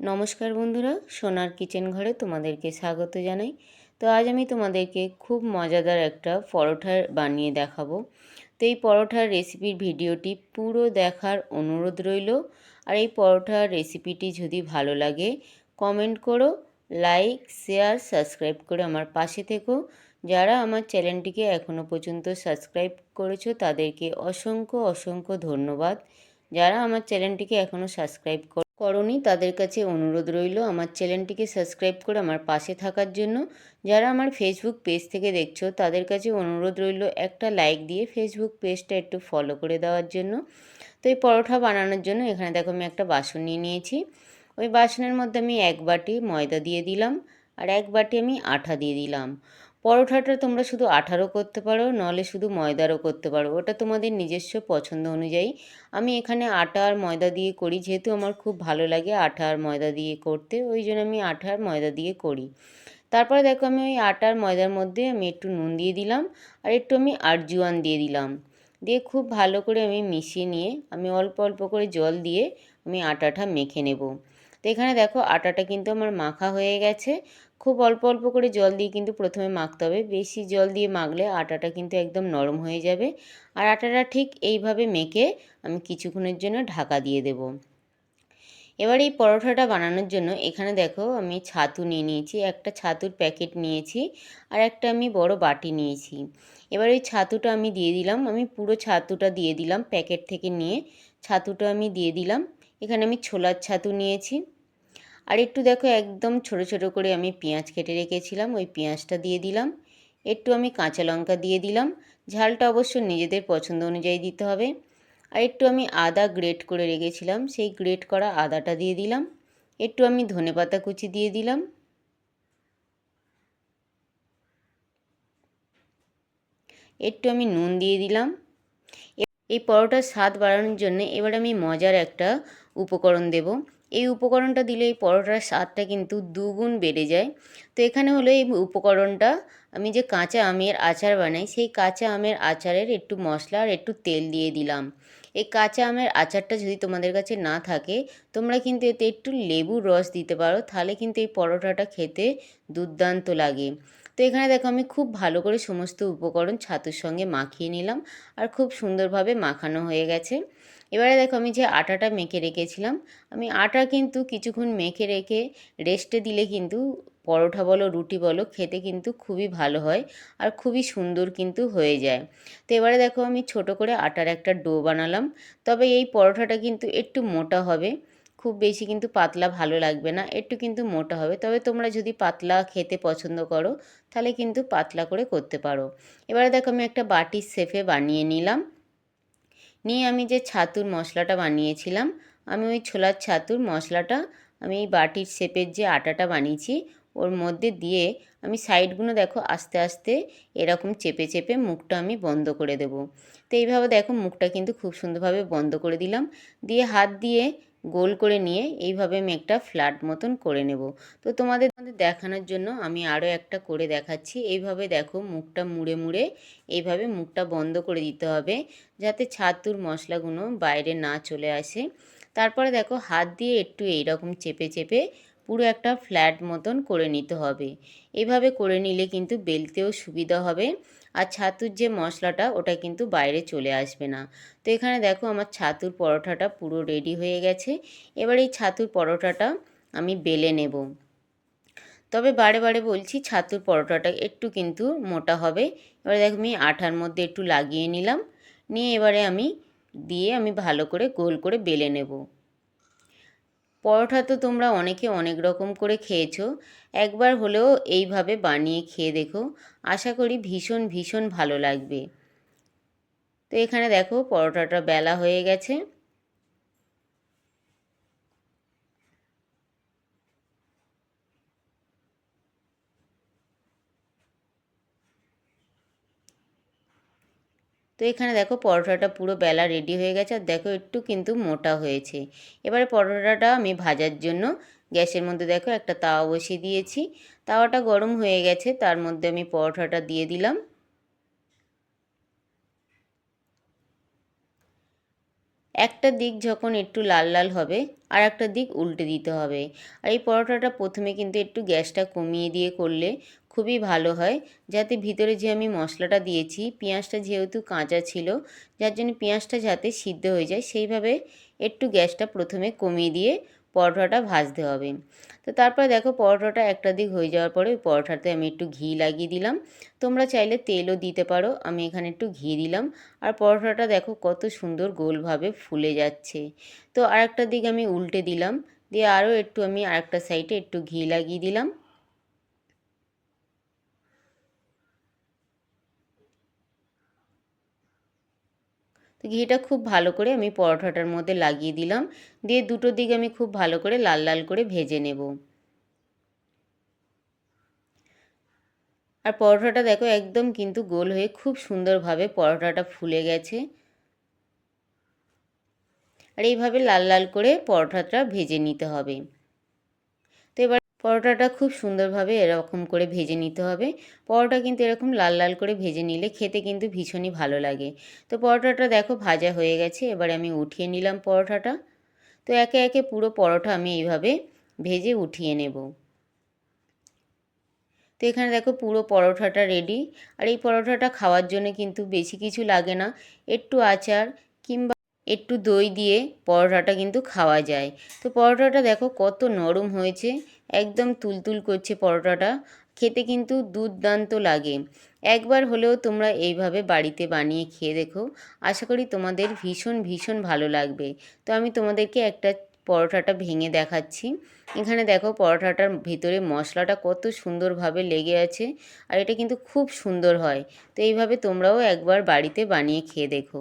নমস্কার বন্ধুরা, সোনার কিচেন ঘরে তোমাদেরকে স্বাগত জানাই। তো আজ আমি তোমাদেরকে খুব মজাদার একটা পরোঠা বানিয়ে দেখাবো। তো এই পরোঠার রেসিপির ভিডিওটি পুরো দেখার অনুরোধ রইল। আর এই পরোঠার রেসিপিটি যদি ভালো লাগে কমেন্ট করো লাইক শেয়ার সাবস্ক্রাইব করে আমার পাশে থেকো। যারা আমার চ্যানেলটিকে এখনও পর্যন্ত সাবস্ক্রাইব করেছ, তাদেরকে অসংখ্য অসংখ্য ধন্যবাদ। যারা আমার চ্যানেলটিকে এখনও সাবস্ক্রাইব করনি, তাদের কাছে অনুরোধ রইল আমার চ্যানেলটিকে সাবস্ক্রাইব করে আমার পাশে থাকার জন্য। যারা আমার ফেসবুক পেজ থেকে দেখছ, তাদের কাছে অনুরোধ রইল একটা লাইক দিয়ে ফেসবুক পেজটা একটু ফলো করে দেওয়ার জন্য। তো এই পরোঠা বানানোর জন্য এখানে দেখো আমি একটা বাসন নিয়ে নিয়েছি। ওই বাসনের মধ্যে আমি এক বাটি ময়দা দিয়ে দিলাম আর এক বাটি আমি আঠা দিয়ে দিলাম। পরোঠাটা তোমরা শুধু আঠারও করতে পারো, নলে শুধু ময়দারও করতে পারো। ওটা তোমাদের নিজস্ব পছন্দ অনুযায়ী। আমি এখানে আটা আর ময়দা দিয়ে করি, যেহেতু আমার খুব ভালো লাগে আটা আর ময়দা দিয়ে করতে, ওই জন্য আমি আটা আর ময়দা দিয়ে করি। তারপরে দেখো আমি ওই আটার ময়দার মধ্যে আমি একটু নুন দিয়ে দিলাম, আর একটু আমি আরজুয়ান দিয়ে দিলাম। দিয়ে খুব ভালো করে আমি মিশিয়ে নিয়ে, আমি অল্প অল্প করে জল দিয়ে আমি আটাটা মেখে নেব। তো এখানে দেখো আটাটা কিন্তু আমার মাখা হয়ে গেছে খুব অল্প অল্প করে জল দিয়ে কিন্তু প্রথমে মাখতে হবে। বেশি জল দিয়ে মাখলে আটাটা কিন্তু একদম নরম হয়ে যাবে। আর আটাটা ঠিক এইভাবে মেখে আমি কিছুক্ষণের জন্য ঢাকা দিয়ে দেব। এবার এই পরোঠাটা বানানোর জন্য এখানে দেখো আমি ছাতু নিয়ে নিয়েছি, একটা ছাতুর প্যাকেট নিয়েছি আর একটা আমি বড় বাটি নিয়েছি। এবার ওই ছাতুটা আমি দিয়ে দিলাম, আমি পুরো ছাতুটা দিয়ে দিলাম প্যাকেট থেকে নিয়ে। ছাতুটা আমি দিয়ে দিলাম। এখানে আমি ছোলার ছাতু নিয়েছি। আর একটু দেখো, একদম ছোট ছোট করে আমি পেঁয়াজ কেটে রেখেছিলাম, ওই পেঁয়াজটা দিয়ে দিলাম। একটু আমি কাঁচা লঙ্কা দিয়ে দিলাম। ঝালটা অবশ্য নিজেদের পছন্দ অনুযায়ী দিতে হবে। আর একটু আমি আদা গ্রেট করে রেখেছিলাম, সেই গ্রেট করা আদাটা দিয়ে দিলাম। একটু আমি ধনেপাতা কুচি দিয়ে দিলাম। একটু আমি নুন দিয়ে দিলাম। এই পরোটার স্বাদ বাড়ানোর জন্য এবার আমি মজার একটা উপকরণ দেব। এই উপকরণটা দিলে এই পরোটার স্বাদটা কিন্তু দুগুণ বেড়ে যায়। তো এখানে হলো এই উপকরণটা, আমি যে কাঁচা আমের আচার বানাই, সেই কাঁচা আমের আচারের একটু মশলা আর একটু তেল দিয়ে দিলাম। এই কাঁচা আমের আচারটা যদি তোমাদের কাছে না থাকে, তোমরা কিন্তু এতে একটু লেবুর রস দিতে পারো, তাহলে কিন্তু এই পরোটাটা খেতে দুর্দান্ত লাগে। তো এখানে দেখো আমি খুব ভালো করে সমস্ত উপকরণ ছাতুর সঙ্গে মাখিয়ে নিলাম আর খুব সুন্দরভাবে মাখানো হয়ে গেছে। এবারে দেখো আমি যে আটাটা মেখে রেখেছিলাম, আমি আটা কিন্তু কিছুক্ষণ মেখে রেখে রেস্টে দিলে কিন্তু পরোঠা বলো, রুটি বলো, খেতে কিন্তু খুবই ভালো হয় আর খুবই সুন্দর কিন্তু হয়ে যায়। তো এবারে দেখো আমি ছোট করে আটার একটা ডো বানালাম, তবে এই পরোঠাটা কিন্তু একটু মোটা হবে। খুব বেশি কিন্তু পাতলা ভালো লাগবে না, একটু কিন্তু মোটা হবে। তবে তোমরা যদি পাতলা খেতে পছন্দ করো, তাহলে কিন্তু পাতলা করে করতে পারো। এবারে দেখো আমি একটা বাটির শেফে বানিয়ে নিলাম। নিয়ে আমি যে ছাতুর মশলাটা বানিয়েছিলাম, আমি ওই ছোলার ছাতুর মশলাটা আমি এই বাটির শেপের যে আটাটা বানিয়েছি, ওর মধ্যে দিয়ে আমি সাইডগুলো দেখো আস্তে আস্তে এরকম চেপে চেপে মুখটা আমি বন্ধ করে দেব। তো এইভাবে দেখো মুখটা কিন্তু খুব সুন্দরভাবে বন্ধ করে দিলাম। দিয়ে হাত দিয়ে গোল করে নিয়ে এইভাবে আমি একটা ফ্ল্যাট মতন করে নেব। তো তোমাদের দেখানোর জন্য আমি আরও একটা করে দেখাচ্ছি। এইভাবে দেখো মুখটা মুড়ে মুড়ে এইভাবে মুখটা বন্ধ করে দিতে হবে যাতে ছাতুর মশলাগুলো বাইরে না চলে আসে। তারপরে দেখো হাত দিয়ে একটু এইরকম চেপে চেপে পুরো একটা ফ্ল্যাট মতন করে নিতে হবে। এভাবে করে নিলে কিন্তু বেলতেও সুবিধা হবে আর ছাতুর যে মশলাটা, ওটা কিন্তু বাইরে চলে আসবে না। তো এখানে দেখো আমার ছাতুর পরোঠাটা পুরো রেডি হয়ে গেছে। এবার এই ছাতুর পরোঠাটা আমি বেলে নেব। তবে বারে বারে বলছি ছাতুর পরোটাটা একটু কিন্তু মোটা হবে। এবারে দেখো আমি আঠার মধ্যে একটু লাগিয়ে নিলাম। নিয়ে এবারে আমি দিয়ে আমি ভালো করে গোল করে বেলে নেব। পরোটা তো তোমরা অনেকে অনেক রকম করে খেয়েছো। একবার হলেও এইভাবে বানিয়ে খেয়ে দেখো। আশা করি ভীষণ ভীষণ ভালো লাগবে। তো এখানে দেখো, পরোটাটা বেলা হয়ে গেছে। তো এখানে দেখো পরোটাটা পুরো বেলা রেডি হয়ে গেছে আর দেখো একটু কিন্তু মোটা হয়েছে। এবারে পরোটাটা আমি ভাজার জন্য গ্যাসের মধ্যে দেখো একটা তাওয়া বসিয়ে দিয়েছি। তাওয়াটা গরম হয়ে গেছে, তার মধ্যে আমি পরোটাটা দিয়ে দিলাম। একটা দিক যখন একটু লাল লাল হবে, আর একটা দিক উল্টে দিতে হবে। আর এই পরোটাটা প্রথমে কিন্তু একটু গ্যাসটা কমিয়ে দিয়ে করলে খুবই ভালো হয়। যাতে ভিতরে যে আমি মশলাটা দিয়েছি, পেঁয়াজটা যেহেতু কাঁচা ছিল, যার জন্য পেঁয়াজটা যাতে সিদ্ধ হয়ে যায়, সেইভাবে একটু গ্যাসটা প্রথমে কমিয়ে দিয়ে পরোটাটা ভাজতে হবে। তো তারপর দেখো পরোটাটা একটা দিক হয়ে যাওয়ার পরে ওই পরোটাতে আমি একটু ঘি লাগিয়ে দিলাম। তোমরা চাইলে তেলও দিতে পারো, আমি এখানে একটু ঘি দিলাম। আর পরোটাটা দেখো কত সুন্দর গোলভাবে ফুলে যাচ্ছে। তো আরেকটা দিক আমি উল্টে দিলাম, দিয়ে আরও একটু আমি আরেকটা সাইডে একটু ঘি লাগিয়ে দিলাম। তো ঘিটা খুব ভালো করে আমি পরোটাটার মধ্যে লাগিয়ে দিলাম। দিয়ে দুটো দিক আমি খুব ভালো করে লাল লাল করে ভেজে নেব। আর পরোটাটা দেখো একদম কিন্তু গোল হয়ে খুব সুন্দরভাবে পরোটাটা ফুলে গেছে। আর এইভাবে লাল লাল করে পরোটাটা ভেজে নিতে হবে। পরোটাটা খুব সুন্দরভাবে এরকম করে ভেজে নিতে হবে। পরোটা কিন্তু এরকম লাল লাল করে ভেজে নিলে খেতে কিন্তু ভীষণই ভালো লাগে। তো পরোটাটা দেখো ভাজা হয়ে গেছে, এবারে আমি উঠিয়ে নিলাম পরোটাটা। তো একে একে পুরো পরোটা আমি এইভাবে ভেজে উঠিয়ে নেব। তো এখানে দেখো পুরো পরোটাটা রেডি আর এই পরোটাটা খাওয়ার জন্য কিন্তু বেশি কিছু লাগে না। একটু আচার কিংবা একটু দই দিয়ে পরোটাটা কিন্তু খাওয়া যায়। তো পরোটাটা দেখো কত নরম হয়েছে। একদম তুলতুল করছে পরোটাটা। খেতে কিন্তু দুর্দান্ত লাগে। একবার হলেও তোমরা এইভাবে বাড়িতে বানিয়ে খেয়ে দেখো। আশা করি তোমাদের ভীষণ ভীষণ ভালো লাগবে। তো আমি তোমাদেরকে একটা পরোটাটা ভেঙে দেখাচ্ছি। এখানে দেখো পরোটাটার ভিতরে মশলাটা কত সুন্দরভাবে লেগে আছে। আর এটা কিন্তু খুব সুন্দর হয়। তো এইভাবে তোমরাও একবার বাড়িতে বানিয়ে খেয়ে দেখো।